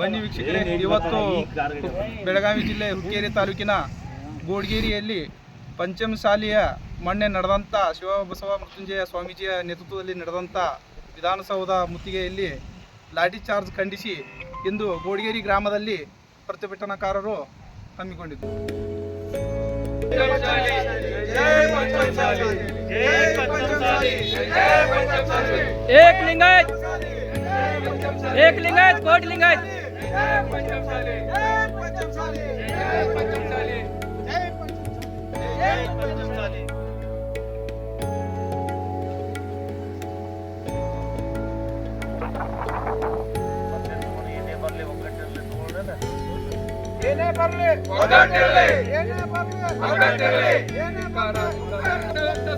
ಬನ್ನಿ ವೀಕ್ಷಕರೇ ಇವತ್ತು ಬೆಳಗಾವಿ ಜಿಲ್ಲೆ ಹುಕ್ಕೇರಿ ತಾಲೂಕಿನ ಗೋಡ್ಗೇರಿಯಲ್ಲಿ ಪಂಚಮಸಾಲಿಯ ಮೊನ್ನೆ ನಡೆದಂಥ ಶಿವಬಸವ ಮೃತ್ಯುಂಜಯ ಸ್ವಾಮೀಜಿಯ ನೇತೃತ್ವದಲ್ಲಿ ನಡೆದಂಥ ವಿಧಾನಸೌಧ ಮುತ್ತಿಗೆಯಲ್ಲಿ ಲಾಠಿ ಚಾರ್ಜ್ ಖಂಡಿಸಿ ಇಂದು ಗೋಡ್ಗೇರಿ ಗ್ರಾಮದಲ್ಲಿ ಪ್ರತಿಭಟನಾಕಾರರು ಹಮ್ಮಿಕೊಂಡಿದ್ದು एक लिंगायत एक लिंगायत कोट लिंगायत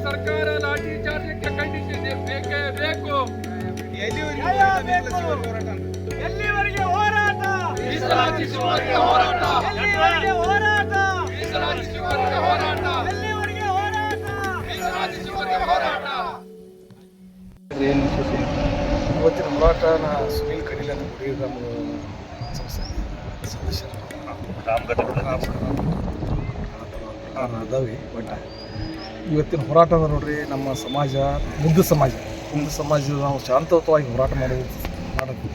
ಸರ್ಕಾರ ಲಾಠಿ ಚಾರ್ಜಕ್ಕೆ ಖಂಡಿಸಿದೆ ಬೇಕೇ ಬೇಕು ಎಲ್ಲಿವರೆಗೆ ಹೋರಾಟ ಮೀಸಲಾತಿಸುವವರೆಗೆ ಹೋರಾಟ ಎಲ್ಲಿವರೆಗೆ ಹೋರಾಟ ಮೀಸಲಾತಿಸುವವರೆಗೆ ಹೋರಾಟ ಎಲ್ಲಿವರೆಗೆ ಹೋರಾಟ ಮೀಸಲಾತಿಸುವವರೆಗೆ ಹೋರಾಟ ಇವತ್ತಿನ ಹೋರಾಟನ ಸುನೀಲ್ ಕಡಿಲ ಅಂತ ಗುಡಿ ಗ್ರಾಮದ ಸಂಸ್ಥೆ ಸದಸ್ಯರು ಅದಾವೆ ಬಟ್ ಇವತ್ತಿನ ಹೋರಾಟ ಅದ ನೋಡ್ರಿ ನಮ್ಮ ಸಮಾಜ ಮುಗ್ಧ ಸಮಾಜ. ಮುಗ್ಧ ಸಮಾಜದ ನಾವು ಶಾಂತಯುತವಾಗಿ ಹೋರಾಟ ಮಾಡೋದು ಮಾಡಬೇಕು.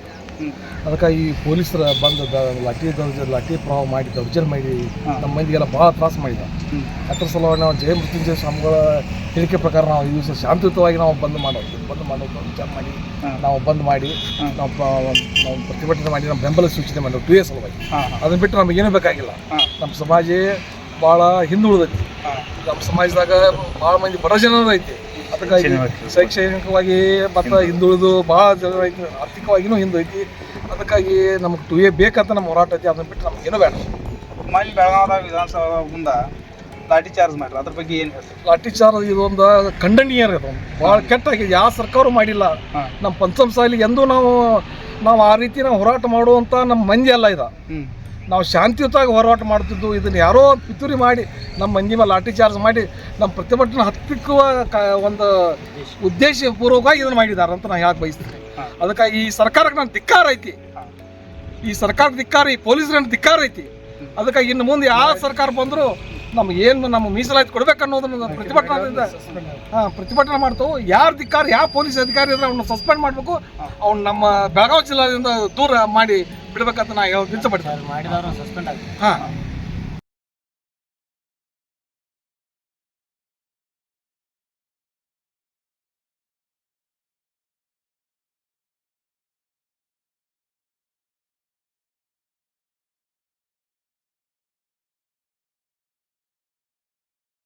ಅದಕ್ಕೆ ಈ ಪೊಲೀಸರ ಬಂದು ಲಾಠಿ ದೌರ್ಜ ಲಾಠಿ ಪ್ರಭಾವ ಮಾಡಿ ದೌರ್ಜನ್ಯ ಮಾಡಿ ನಮ್ಮ ಮಂದಿಗೆಲ್ಲ ಭಾಳ ತ್ರಾಸ ಮಾಡಿದ. ಅದ್ರ ಸಲುವಾಗಿ ನಾವು ಜಯ ಮೃತ್ಯುಂಜಯ ಸ್ವಾಮಿಗಳ ಹೇಳಿಕೆ ಪ್ರಕಾರ ನಾವು ಈ ದಿವಸ ಶಾಂತಿಯುತವಾಗಿ ನಾವು ಬಂದ್ ಮಾಡೋದು ಬಂದ್ ಮಾಡೋದು ವಿಚಾರ ಮಾಡಿ ನಾವು ಬಂದ್ ಮಾಡಿ ನಾವು ಪ್ರತಿಭಟನೆ ಮಾಡಿ ನಮ್ಮ ಬೆಂಬಲ ಸೂಚನೆ ಮಾಡೋದು ಟು ಎ ಸಲುವಾಗಿ. ಅದನ್ನ ಬಿಟ್ಟು ನಮಗೆ ಏನೂ ಬೇಕಾಗಿಲ್ಲ. ನಮ್ಮ ಸಮಾಜ ಭಾಳ ಹಿಂದುಳಿದೈತಿ. ನಮ್ಮ ಸಮಾಜದಾಗ ಭಾಳ ಮಂದಿ ಬಡ ಜನರ ಐತಿ. ಅದಕ್ಕಾಗಿ ಶೈಕ್ಷಣಿಕವಾಗಿ. ಮತ್ತು ಹಿಂದುಳಿದು. ಭಾಳ ಜನ ಐತಿ. ಆರ್ಥಿಕವಾಗಿನೂ ಹಿಂದೈತಿ ಅದಕ್ಕಾಗಿ ನಮಗೆ ಟು ಎ ಬೇಕಂತ ನಮ್ಮ ಹೋರಾಟ ಐತಿ. ಅದನ್ನ ಬಿಟ್ಟು ನಮ್ಗೆ ಏನೂ ಬೇಡ. ಮೊನ್ನೆ ಬೆಳಗಾವದಾಗ ವಿಧಾನಸಭಾ ಮುಂದೆ ಲಾಠಿ ಚಾರ್ಜ್ ಮಾಡ್ರಿ. ಅದ್ರ ಬಗ್ಗೆ ಏನು ಹೇಳ್ತೀರಿ? ಲಾಠಿ ಚಾರ್ಜ್ ಇದೊಂದು ಖಂಡನೀಯ ರೀ ಅದೊಂದು ಭಾಳ ಕೆಟ್ಟಾಗಿದೆ. ಯಾವ ಸರ್ಕಾರ ಮಾಡಿಲ್ಲ. ನಮ್ಮ ಪಂಚಮ ಸಾಲಿ ಎಂದೂ ನಾವು ನಾವು ಆ ರೀತಿ ನಾವು ಹೋರಾಟ ಮಾಡುವಂಥ ನಮ್ಮ ಮಂದಿ ಅಲ್ಲ ಇದು. ನಾವು ಶಾಂತಿಯುತವಾಗಿ ಹೋರಾಟ ಮಾಡ್ತಿದ್ದು ಇದನ್ನು ಯಾರೋ ಪಿತೂರಿ ಮಾಡಿ, ನಮ್ಮ ಮಂದಿ ಮೇಲೆ ಲಾಠಿ ಚಾರ್ಜ್ ಮಾಡಿ, ನಮ್ಮ ಪ್ರತಿಭಟನೆ ಹತ್ತಿಕ್ಕುವ ಕ, ಒಂದು ಉದ್ದೇಶಪೂರ್ವಕವಾಗಿ ಇದನ್ನು ಮಾಡಿದ್ದಾರೆ ಅಂತ ನಾನು ಯಾಕೆ ಬಯಸ್ತೀನಿ. ಅದಕ್ಕಾಗಿ ಈ ಸರ್ಕಾರಕ್ಕೆ ನನ್ನ ಧಿಕ್ಕಾರ ಐತಿ. ಈ ಸರ್ಕಾರ ಧಿಕ್ಕಾರ, ಈ ಪೊಲೀಸರನ್ನ ಧಿಕ್ಕಾರ ಐತಿ. ಅದಕ್ಕಾಗಿ ಇನ್ನು ಮುಂದೆ ಯಾವ ಸರ್ಕಾರ ಬಂದರೂ ನಮ್ಗೆ ಏನು ನಮ್ಮ ಮೀಸಲಾತಿ ಕೊಡ್ಬೇಕನ್ನೋದನ್ನ ಪ್ರತಿಭಟನೆ ಹಾಂ, ಪ್ರತಿಭಟನೆ ಮಾಡ್ತಾವೆ. ಯಾರು ಧಿಕ್ಕಾರ, ಯಾವ ಪೊಲೀಸ್ ಅಧಿಕಾರಿ ಇದ್ರೆ ಅವ್ನ ಸಸ್ಪೆಂಡ್ ಮಾಡಬೇಕು. ಅವ್ನು ನಮ್ಮ ಬೆಳಗಾವಿ ಜಿಲ್ಲೆಯಿಂದ ದೂರ ಮಾಡಿ ಬಿಡ್ಬೇಕಂತ ನಾ ಹೇಳೋದು ಇಚ್ಛೆ ಪಡ್ತೀನಿ ಮಾಡಿದವರು ಸಸ್ಪೆಂಡ್ ಆಗಿ ಹಾಂ.